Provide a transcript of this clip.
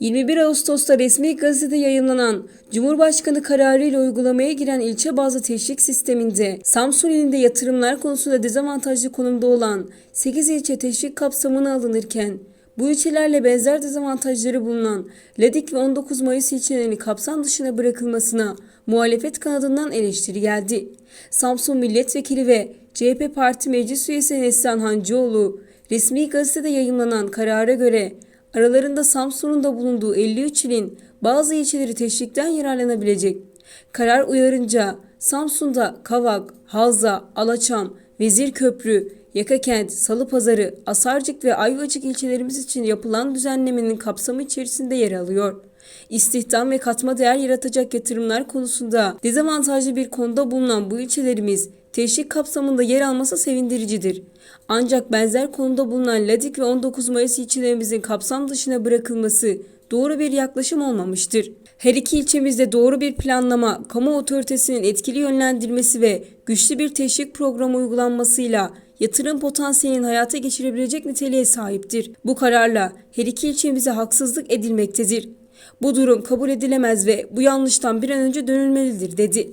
21 Ağustos'ta resmi gazetede yayınlanan Cumhurbaşkanı kararıyla uygulamaya giren ilçe bazlı teşvik sisteminde Samsun ilinde yatırımlar konusunda dezavantajlı konumda olan 8 ilçe teşvik kapsamına alınırken bu ilçelerle benzer dezavantajları bulunan Ladik ve 19 Mayıs ilçelerinin kapsam dışına bırakılmasına muhalefet kanadından eleştiri geldi. Samsun Milletvekili ve CHP Parti Meclis Üyesi Neslihan Hancıoğlu resmi gazetede yayınlanan karara göre Aralarında Samsun'un da bulunduğu 53 ilin bazı ilçeleri teşvikten yararlanabilecek. Karar uyarınca Samsun'da Kavak, Halza, Alaçam, Vezirköprü, Yakakent, Salıpazarı, Asarcık ve Ayvacık ilçelerimiz için yapılan düzenlemenin kapsamı içerisinde yer alıyor. İstihdam ve katma değer yaratacak yatırımlar konusunda dezavantajlı bir konuda bulunan bu ilçelerimiz teşvik kapsamında yer alması sevindiricidir. Ancak benzer konuda bulunan Ladik ve 19 Mayıs ilçelerimizin kapsam dışına bırakılması doğru bir yaklaşım olmamıştır. Her iki ilçemizde doğru bir planlama, kamu otoritesinin etkili yönlendirmesi ve güçlü bir teşvik programı uygulanmasıyla yatırım potansiyelini hayata geçirebilecek niteliğe sahiptir. Bu kararla her iki ilçemize haksızlık edilmektedir. Bu durum kabul edilemez ve bu yanlıştan bir an önce dönülmelidir dedi.